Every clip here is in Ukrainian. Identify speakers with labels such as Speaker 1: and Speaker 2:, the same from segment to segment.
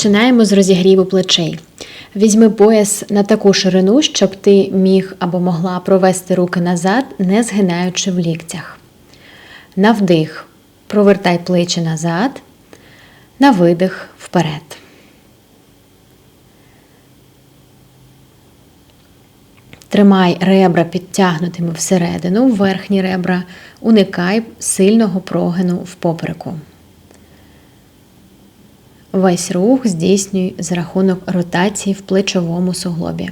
Speaker 1: Починаємо з розігріву плечей. Візьми пояс на таку ширину, щоб ти міг або могла провести руки назад, не згинаючи в ліктях. На вдих провертай плечі назад, на видих вперед. Тримай ребра підтягнутими всередину, верхні ребра, уникай сильного прогину в попереку. Весь рух здійснюй за рахунок ротації в плечовому суглобі.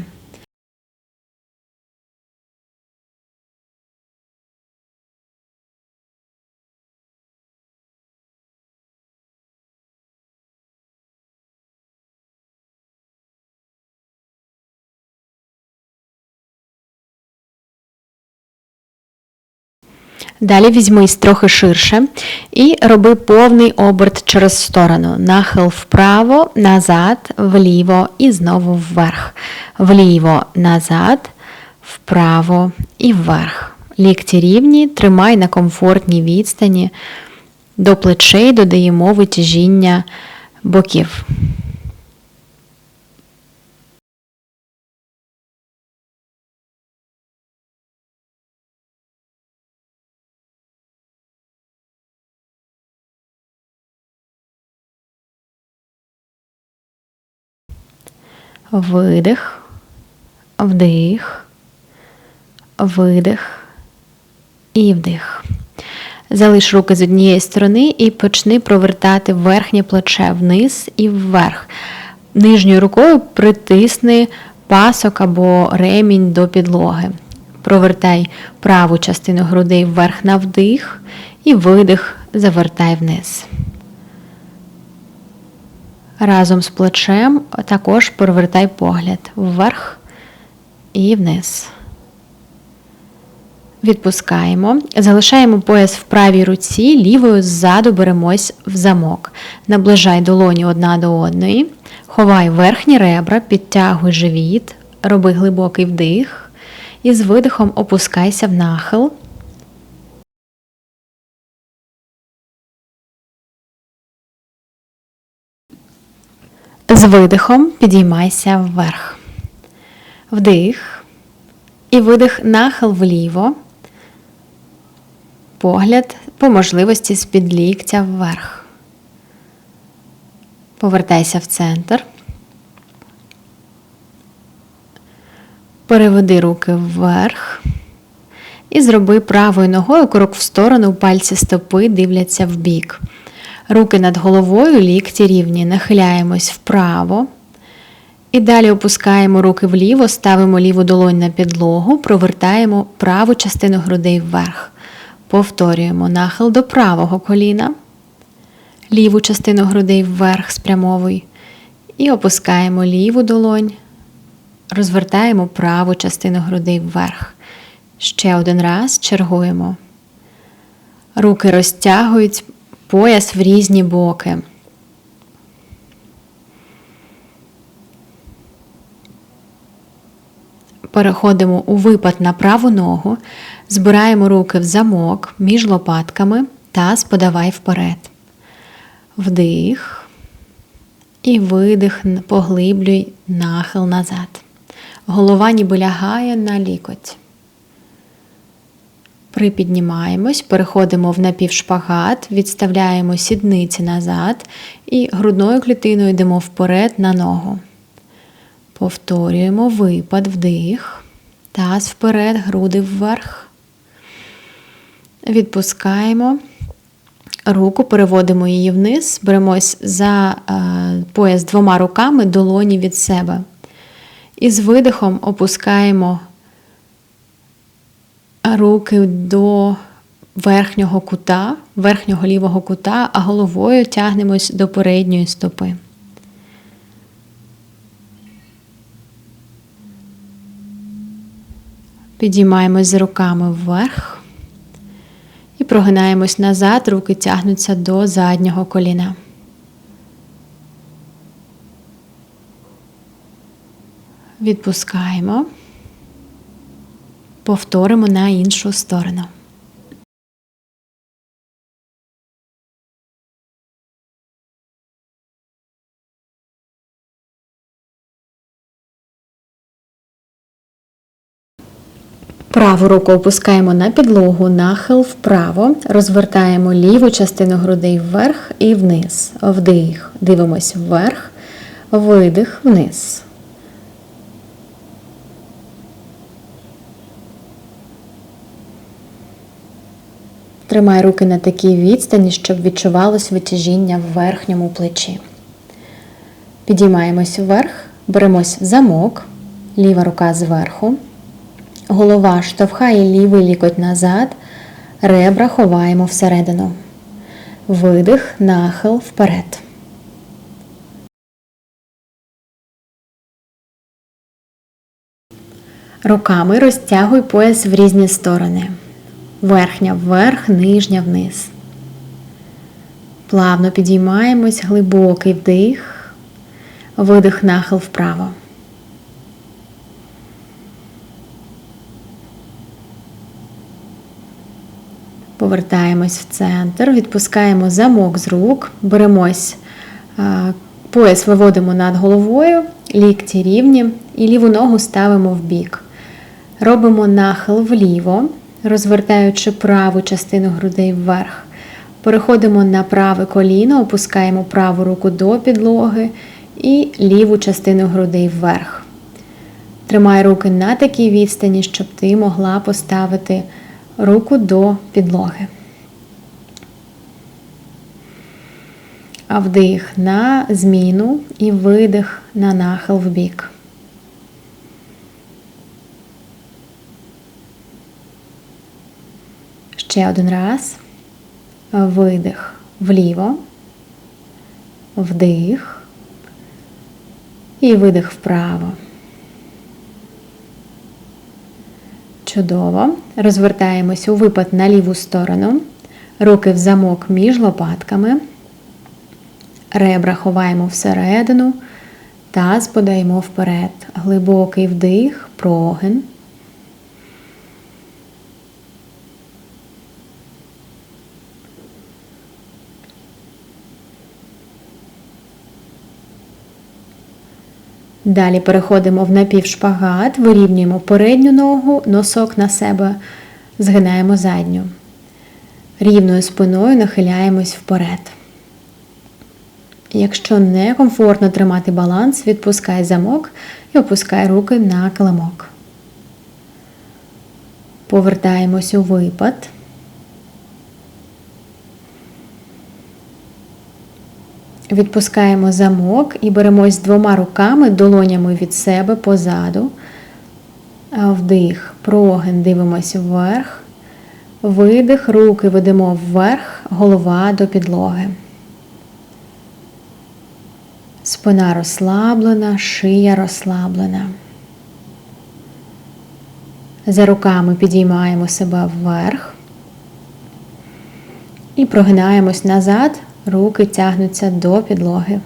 Speaker 1: Далі візьмись трохи ширше і роби повний оберт через сторону. Нахил вправо, назад, вліво і знову вверх. Вліво, назад, вправо і вверх. Лікті рівні, тримай на комфортній відстані. До плечей додаємо витяжіння боків. Видих, вдих, видих і вдих. Залиш руки з однієї сторони і почни провертати верхнє плече вниз і вверх. Нижньою рукою притисни пасок або ремінь до підлоги. Провертай праву частину грудей вверх на вдих і видих завертай вниз. Разом з плечем також провертай погляд вверх і вниз. Відпускаємо. Залишаємо пояс в правій руці, лівою ззаду беремось в замок. Наближай долоні одна до одної. Ховай верхні ребра, підтягуй живіт, роби глибокий вдих. І з видихом опускайся в нахил. З видихом підіймайся вверх. Вдих. І видих нахил вліво. Погляд по можливості з-під ліктя вверх. Повертайся в центр. Переведи руки вверх. І зроби правою ногою крок в сторону, пальці стопи дивляться в бік. Руки над головою, лікті рівні. Нахиляємось вправо. І далі опускаємо руки вліво, ставимо ліву долонь на підлогу, провертаємо праву частину грудей вверх. Повторюємо нахил до правого коліна. Ліву частину грудей вверх спрямовуй. І опускаємо ліву долонь. Розвертаємо праву частину грудей вверх. Ще один раз чергуємо. Руки розтягують пояс в різні боки. Переходимо у випад на праву ногу, збираємо руки в замок між лопатками та подавай вперед. Вдих і видих, поглиблюй нахил назад. Голова ніби лягає на лікоть. Припіднімаємось, переходимо в напівшпагат, відставляємо сідниці назад і грудною клітиною йдемо вперед на ногу. Повторюємо випад, вдих, таз вперед, груди вверх. Відпускаємо. Руку переводимо її вниз, беремось за е, пояс двома руками долоні від себе. І з видихом опускаємо руки до верхнього кута, верхнього лівого кута, а головою тягнемось до передньої стопи. Підіймаємось з руками вверх і прогинаємось назад, руки тягнуться до заднього коліна. Відпускаємо повторимо на іншу сторону. Праву руку опускаємо на підлогу, нахил вправо, розвертаємо ліву частину грудей вверх і вниз. Вдих, дивимось вверх, видих, вниз. Тримай руки на такій відстані, щоб відчувалось витяжіння в верхньому плечі. Підіймаємось вверх, беремось замок, ліва рука зверху. Голова штовхає лівий лікоть назад, ребра ховаємо всередину. Видих, нахил вперед. Руками розтягуй пояс в різні сторони. Верхня вверх, нижня вниз. Плавно підіймаємось, глибокий вдих, видих нахил вправо. Повертаємось в центр, відпускаємо замок з рук, беремось, пояс виводимо над головою, лікті рівні і ліву ногу ставимо в бік. Робимо нахил вліво, розвертаючи праву частину грудей вверх. Переходимо на праве коліно, опускаємо праву руку до підлоги і ліву частину грудей вверх. Тримай руки на такій відстані, щоб ти могла поставити руку до підлоги. А вдих на зміну і видих на нахил в бік. Ще один раз. Видих вліво, вдих і видих вправо. Чудово. Розвертаємось у випад на ліву сторону. Руки в замок між лопатками. Ребра ховаємо всередину. Таз подаємо вперед. Глибокий вдих, прогин. Далі переходимо в напівшпагат, вирівнюємо передню ногу, носок на себе, згинаємо задню. Рівною спиною нахиляємось вперед. Якщо некомфортно тримати баланс, відпускай замок і опускай руки на килимок. Повертаємось у випад. Відпускаємо замок і беремось двома руками, долонями від себе позаду. Вдих, прогин, дивимось вверх. Видих, руки ведемо вверх, голова до підлоги. Спина розслаблена, шия розслаблена. За руками підіймаємо себе вверх і прогинаємось назад, Руки тягнуться до підлоги.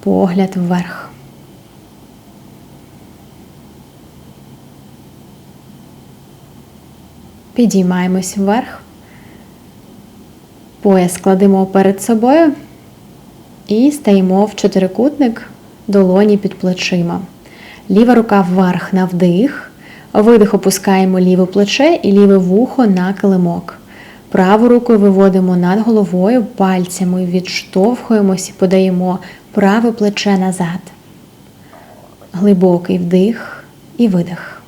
Speaker 1: Погляд вверх. Підіймаємось вверх. Пояс кладемо перед собою і стаємо в чотирикутник долоні під плечима. Ліва рука вверх на вдих. Видих опускаємо ліве плече і ліве вухо на килимок. Праву руку виводимо над головою, пальцями відштовхуємось і подаємо праве плече назад. Глибокий вдих і видих.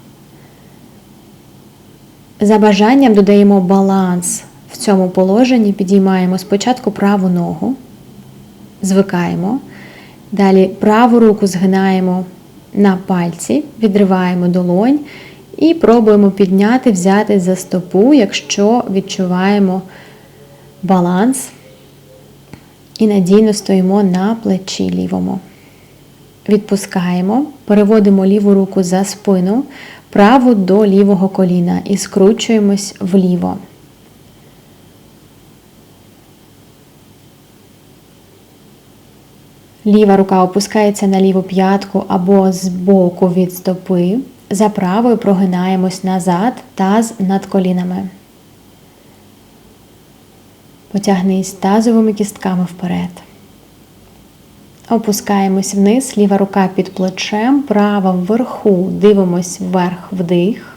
Speaker 1: За бажанням додаємо баланс в цьому положенні, підіймаємо спочатку праву ногу, звикаємо. Далі праву руку згинаємо на пальці, відриваємо долонь і пробуємо підняти, взяти за стопу, якщо відчуваємо баланс і надійно стоїмо на плечі лівому. Відпускаємо, переводимо ліву руку за спину, праву до лівого коліна і скручуємось вліво. Ліва рука опускається на ліву п'ятку або з боку від стопи. За правою прогинаємось назад, таз над колінами. Потягнись тазовими кістками вперед. Опускаємось вниз, ліва рука під плечем, права вверху, дивимось вверх, вдих.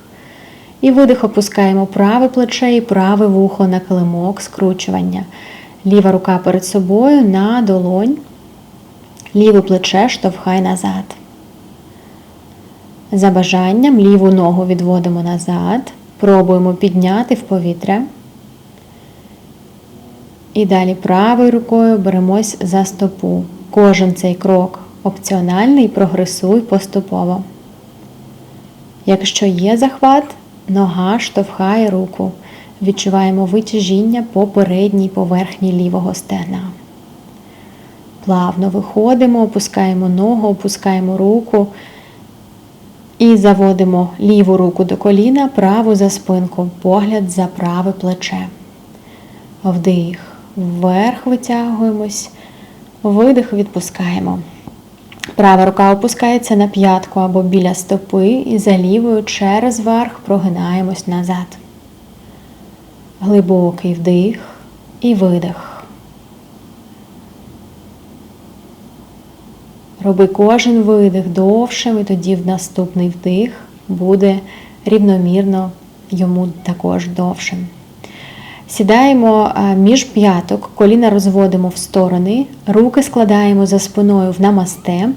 Speaker 1: І видих опускаємо праве плече і праве вухо на килимок скручування. Ліва рука перед собою на долонь. Ліве плече штовхай назад. За бажанням ліву ногу відводимо назад. Пробуємо підняти в повітря. І далі правою рукою беремось за стопу. Кожен цей крок опціональний, прогресуй поступово. Якщо є захват, нога штовхає руку. Відчуваємо витяжіння по передній поверхні лівого стегна. Плавно виходимо, опускаємо ногу, опускаємо руку і заводимо ліву руку до коліна, праву за спинку, погляд за праве плече. Вдих, вверх витягуємось, видих, відпускаємо. Права рука опускається на п'ятку або біля стопи і за лівою через верх прогинаємось назад. Глибокий вдих і видих. Роби кожен видих довшим, і тоді в наступний вдих буде рівномірно йому також довшим. Сідаємо між п'яток, коліна розводимо в сторони, руки складаємо за спиною в намасте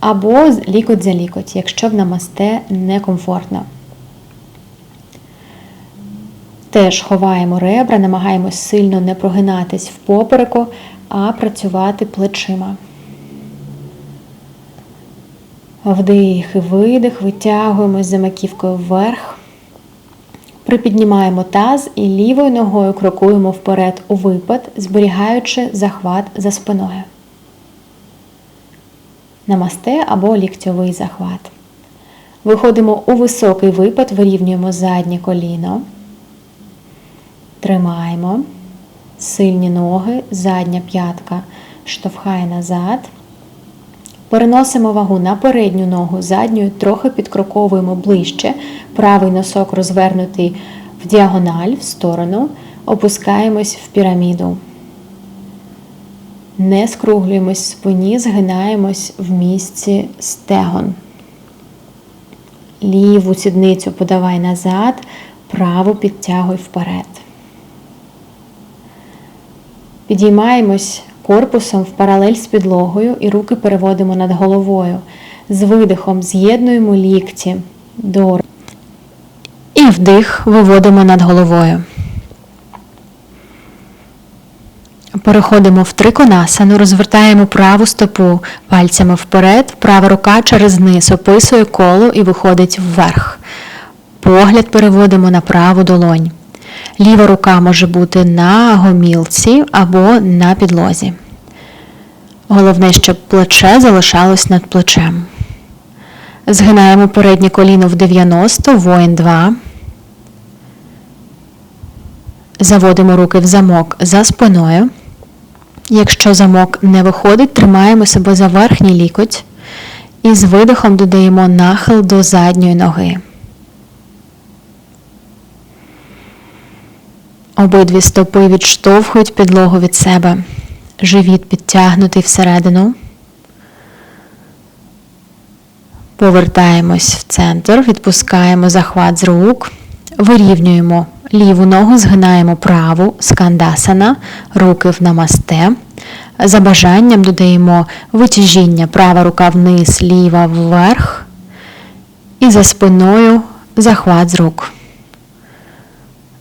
Speaker 1: або лікоть за лікоть, якщо в намасте некомфортно. Теж ховаємо ребра, намагаємось сильно не прогинатись в попереку, а працювати плечима. Вдих і видих, витягуємось за маківкою вверх. Припіднімаємо таз і лівою ногою крокуємо вперед у випад, зберігаючи захват за спиною. Намасте або ліктьовий захват. Виходимо у високий випад, вирівнюємо заднє коліно. Тримаємо. Сильні ноги, задня п'ятка штовхає назад. Переносимо вагу на передню ногу, задньою трохи підкроковуємо ближче. Правий носок розвернутий в діагональ в сторону, опускаємось в піраміду. Не скруглюємось в спині, згинаємось в місці стегон. Ліву сідницю подавай назад, праву підтягуй вперед. Підіймаємось корпусом в паралель з підлогою і руки переводимо над головою. З видихом з'єднуємо лікті до і вдих виводимо над головою. Переходимо в триконасану, розвертаємо праву стопу пальцями вперед, права рука через низ описує коло і виходить вверх. Погляд переводимо на праву долонь. Ліва рука може бути на гомілці або на підлозі. Головне, щоб плече залишалось над плечем. Згинаємо переднє коліно в 90, воїн 2. Заводимо руки в замок за спиною. Якщо замок не виходить, тримаємо себе за верхній лікоть і з видихом додаємо нахил до задньої ноги. Обидві стопи відштовхують підлогу від себе. Живіт підтягнутий всередину. Повертаємось в центр, відпускаємо захват з рук, вирівнюємо ліву ногу, згинаємо праву, скандасана, руки в намасте. За бажанням додаємо витяжіння, права рука вниз, ліва вверх. І за спиною захват з рук.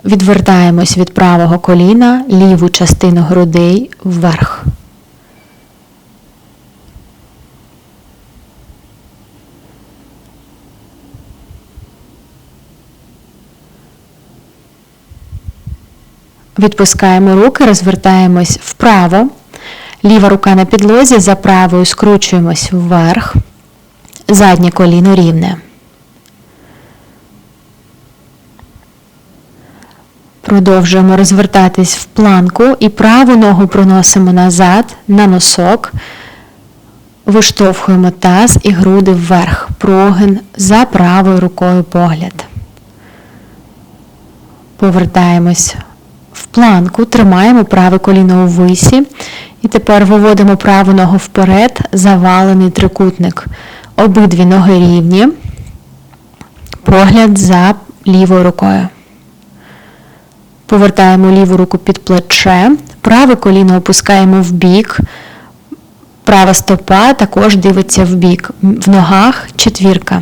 Speaker 1: Відвертаємось від правого коліна, ліву частину грудей вверх. Відпускаємо руки, розвертаємось вправо. Ліва рука на підлозі, за правою скручуємось вверх. Заднє коліно рівне. Продовжуємо розвертатись в планку і праву ногу проносимо назад на носок. Виштовхуємо таз і груди вверх. Прогин за правою рукою погляд. Повертаємось в планку, тримаємо праве коліно у висі. І тепер виводимо праву ногу вперед, завалений трикутник. Обидві ноги рівні. погляд за лівою рукою. Повертаємо ліву руку під плече, праве коліно опускаємо в бік, права стопа також дивиться в бік. В ногах четвірка.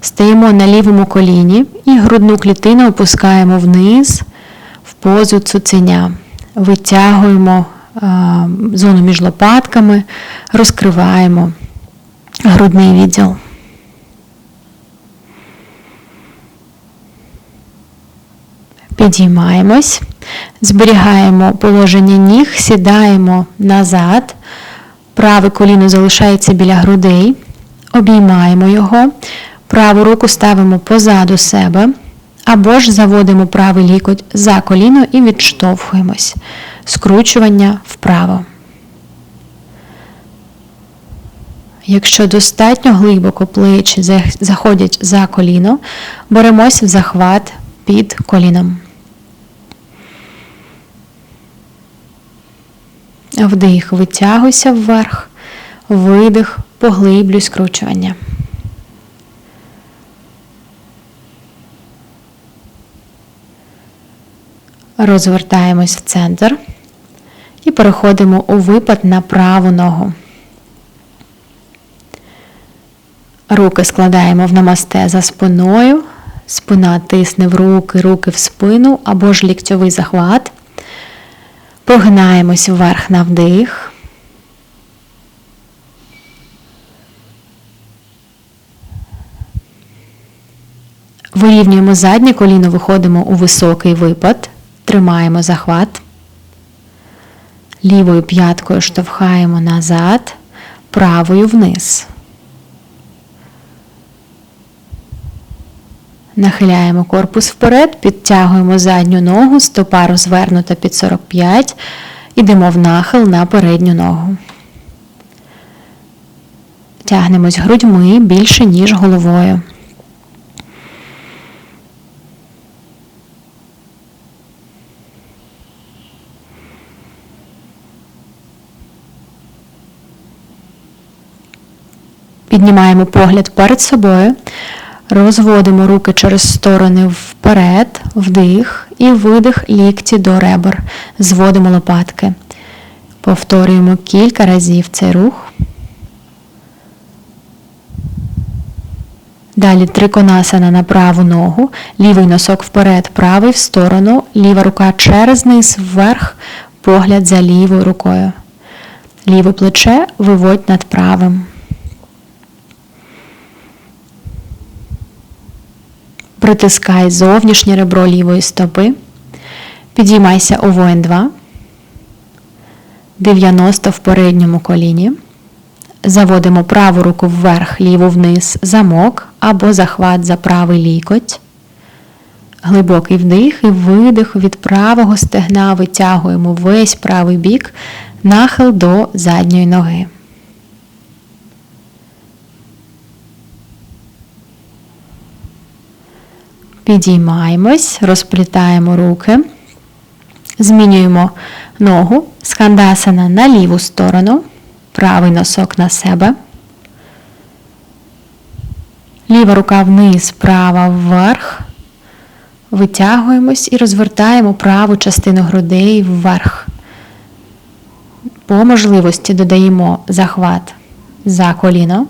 Speaker 1: Стаємо на лівому коліні і грудну клітину опускаємо вниз в позу цуценя. Витягуємо зону між лопатками, розкриваємо грудний відділ. Підіймаємось, зберігаємо положення ніг, сідаємо назад, праве коліно залишається біля грудей, обіймаємо його, праву руку ставимо позаду себе, або ж заводимо правий лікоть за коліно і відштовхуємось. Скручування вправо. Якщо достатньо глибоко плечі заходять за коліно, беремось в захват під коліном. Вдих, витягуйся вверх, видих, поглиблюй скручування. Розвертаємось в центр і переходимо у випад на праву ногу. Руки складаємо в намасте за спиною, спина тисне в руки, руки в спину або ж ліктьовий захват. Погинаємось вверх на вдих. Вирівнюємо заднє коліно, виходимо у високий випад, тримаємо захват. Лівою п'яткою штовхаємо назад, правою вниз. Нахиляємо корпус вперед, підтягуємо задню ногу, стопа розвернута під 45, ідемо в нахил на передню ногу. Тягнемось грудьми більше, ніж головою. Піднімаємо погляд перед собою. Розводимо руки через сторони вперед, вдих і видих лікті до ребер. Зводимо лопатки. Повторюємо кілька разів цей рух. Далі триконасана на праву ногу, лівий носок вперед, правий в сторону, ліва рука через низ вверх, погляд за лівою рукою. Ліве плече виводь над правим. Притискай зовнішнє ребро лівої стопи. Підіймайся у воїн 2. 90 в передньому коліні. Заводимо праву руку вверх, ліву вниз, замок або захват за правий лікоть. Глибокий вдих і видих від правого стегна витягуємо весь правий бік, нахил до задньої ноги. Підіймаємось, розплітаємо руки, змінюємо ногу з на ліву сторону, правий носок на себе. Ліва рука вниз, права вверх. Витягуємось і розвертаємо праву частину грудей вверх. По можливості додаємо захват за коліно.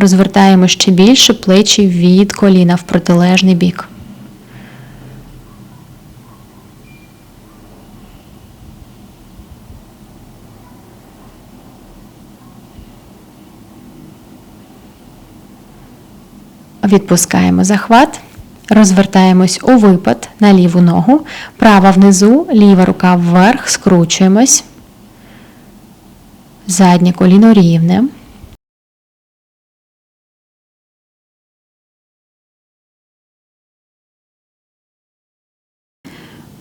Speaker 1: Розвертаємо ще більше плечі від коліна в протилежний бік. Відпускаємо захват, розвертаємось у випад на ліву ногу, права внизу, ліва рука вверх, скручуємось, заднє коліно рівне.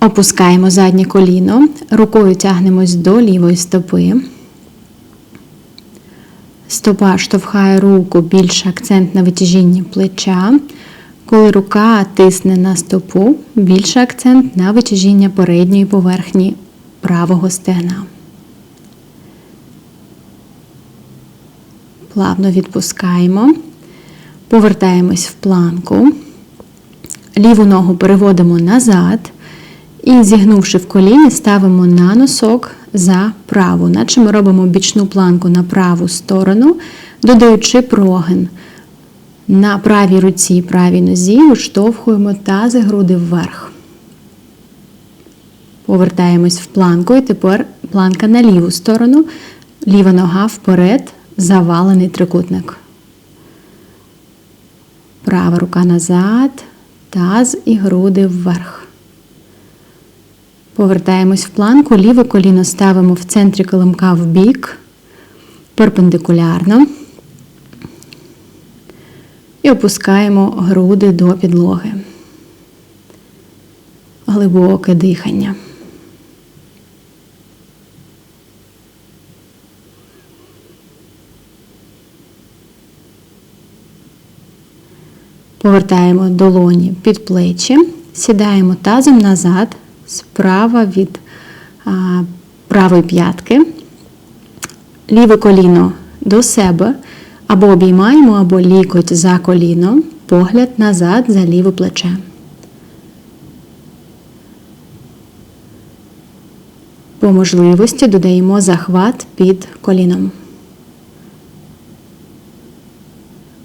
Speaker 1: Опускаємо заднє коліно, рукою тягнемось до лівої стопи. Стопа штовхає руку, більше акцент на витяжінні плеча. Коли рука тисне на стопу, більше акцент на витяжіння передньої поверхні правого стегна. Плавно відпускаємо. Повертаємось в планку. Ліву ногу переводимо назад. І зігнувши в коліні, ставимо на носок за праву, наче ми робимо бічну планку на праву сторону, додаючи прогин. На правій руці, і правій нозі виштовхуємо тази груди вверх. Повертаємось в планку, і тепер планка на ліву сторону, ліва нога вперед, завалений трикутник. Права рука назад, таз і груди вверх. Повертаємось в планку, ліве коліно ставимо в центрі килимка в бік, перпендикулярно. І опускаємо груди до підлоги. Глибоке дихання. Повертаємо долоні під плечі, сідаємо тазом назад, справа від а, правої п'ятки, ліве коліно до себе, або обіймаємо, або лікоть за коліно, погляд назад за ліве плече. По можливості додаємо захват під коліном.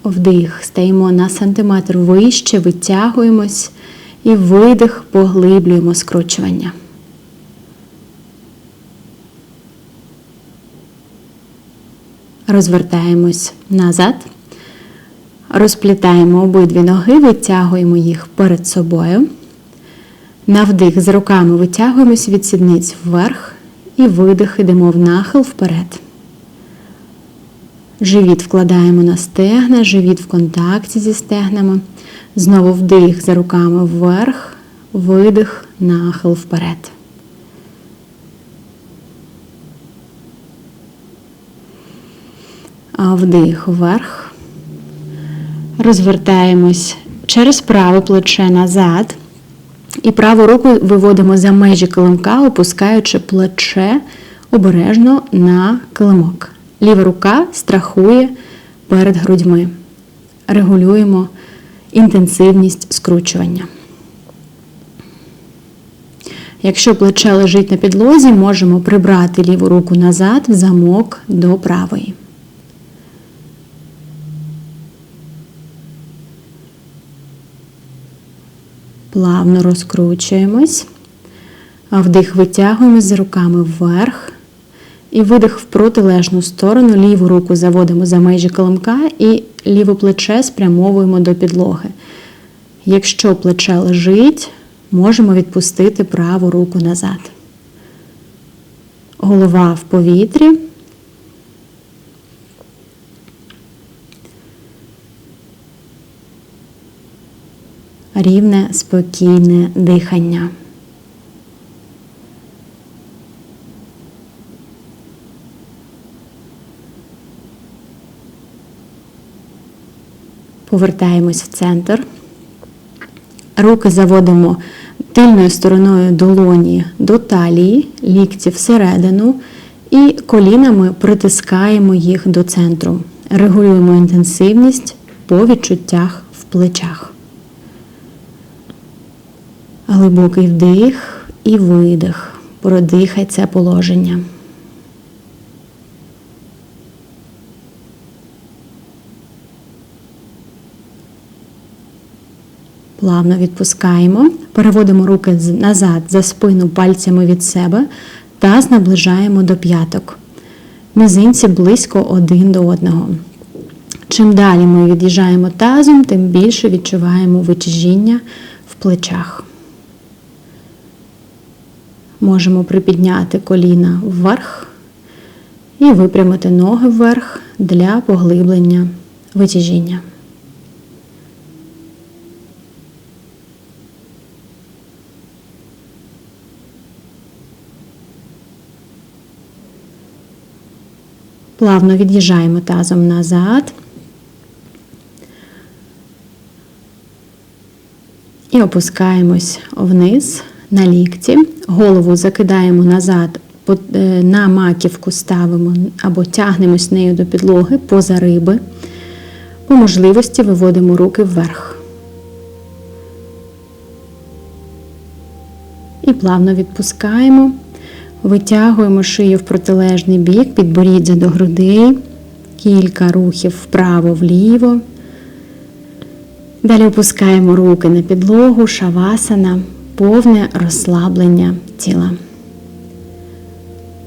Speaker 1: Вдих, стаємо на сантиметр вище, витягуємось і видих, поглиблюємо скручування. Розвертаємось назад, розплітаємо обидві ноги, витягуємо їх перед собою. На вдих з руками витягуємось від сідниць вверх і видих, йдемо в нахил вперед. Живіт вкладаємо на стегна, живіт в контакті зі стегнами. Знову вдих за руками вверх, видих, нахил вперед. А вдих вверх. Розвертаємось через праве плече назад. І праву руку виводимо за межі килимка, опускаючи плече обережно на килимок. Ліва рука страхує перед грудьми. Регулюємо інтенсивність скручування. Якщо плече лежить на підлозі, можемо прибрати ліву руку назад в замок до правої. Плавно розкручуємось, вдих витягуємось з руками вверх. І видих в протилежну сторону, ліву руку заводимо за межі килимка і ліве плече спрямовуємо до підлоги. Якщо плече лежить, можемо відпустити праву руку назад. Голова в повітрі. Рівне, спокійне дихання. Повертаємось в центр. Руки заводимо тильною стороною долоні до талії, лікті всередину, і колінами притискаємо їх до центру. Регулюємо інтенсивність по відчуттях в плечах. Глибокий вдих і видих. Продихай це положення. Плавно відпускаємо, переводимо руки назад за спину пальцями від себе та наближаємо до п'яток. Мізинці близько один до одного. Чим далі ми від'їжджаємо тазом, тим більше відчуваємо витяжіння в плечах. Можемо припідняти коліна вверх і випрямити ноги вверх для поглиблення витяжіння. Плавно від'їжджаємо тазом назад. І опускаємось вниз на лікті. Голову закидаємо назад, е, на маківку ставимо або тягнемось нею до підлоги поза риби.
Speaker 2: По можливості виводимо руки вверх. І плавно відпускаємо. Витягуємо шию в протилежний бік, підборіддя до грудей. Кілька рухів вправо-вліво. Далі опускаємо руки на підлогу, шавасана, повне розслаблення тіла.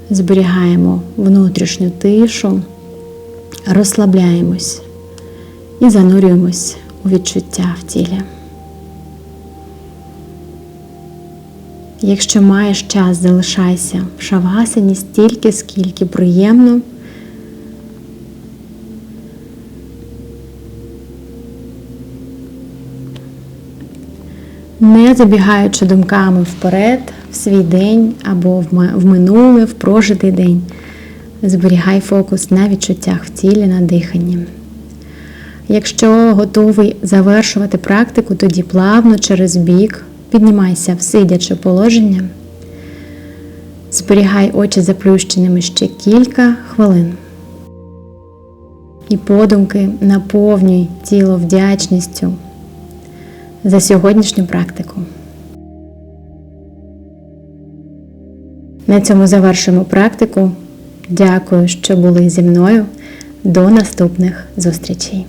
Speaker 2: Зберігаємо внутрішню тишу, розслабляємось і занурюємось у відчуття в тілі. Якщо маєш час, залишайся в шавасані стільки, скільки приємно. Не забігаючи думками вперед, в свій день або в минуле, в прожитий день, зберігай фокус на відчуттях в тілі, на диханні. Якщо готовий завершувати практику, тоді плавно через бік піднімайся в сидяче положення. Зберігай очі заплющеними ще кілька хвилин. І подумки наповнюй тіло вдячністю за сьогоднішню практику. На цьому завершуємо практику. Дякую, що були зі мною. До наступних зустрічей!